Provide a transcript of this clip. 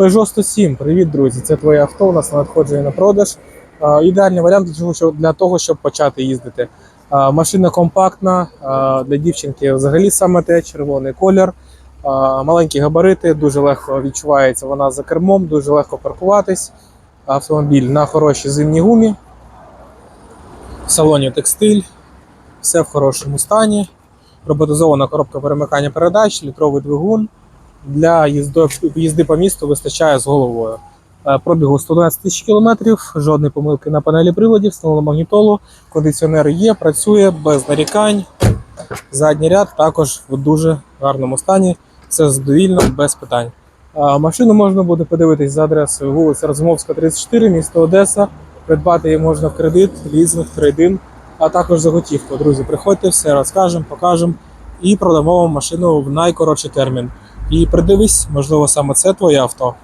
Peugeot 107, привіт, друзі! Це твоє авто. У нас на надходження на продаж. Ідеальний варіант для того, щоб, почати їздити. Машина компактна, для дівчинки взагалі саме те, червоний колір, маленькі габарити, дуже легко відчувається вона за кермом, дуже легко паркуватись. Автомобіль на хорошій зимній гумі. В салоні текстиль, все в хорошому стані. Роботизована коробка перемикання передач, літровий двигун. Для їзди, по місту вистачає з головою. Е, Пробігу 111 тисяч кілометрів, жодної помилки на панелі приладів, встановлено магнітолу, кондиціонер є, працює без нарікань. Задній ряд також в дуже гарному стані. Все задовільно, без питань. Е, Машину можна буде подивитись за адресою вулиця Розумовська, 34, місто Одеса. Придбати її можна в кредит, лізинг, трейдин, а також за готівку. Друзі, приходьте, все розкажемо, покажемо і продамо вам машину в найкоротший термін. І придивись, можливо, саме це твоє авто.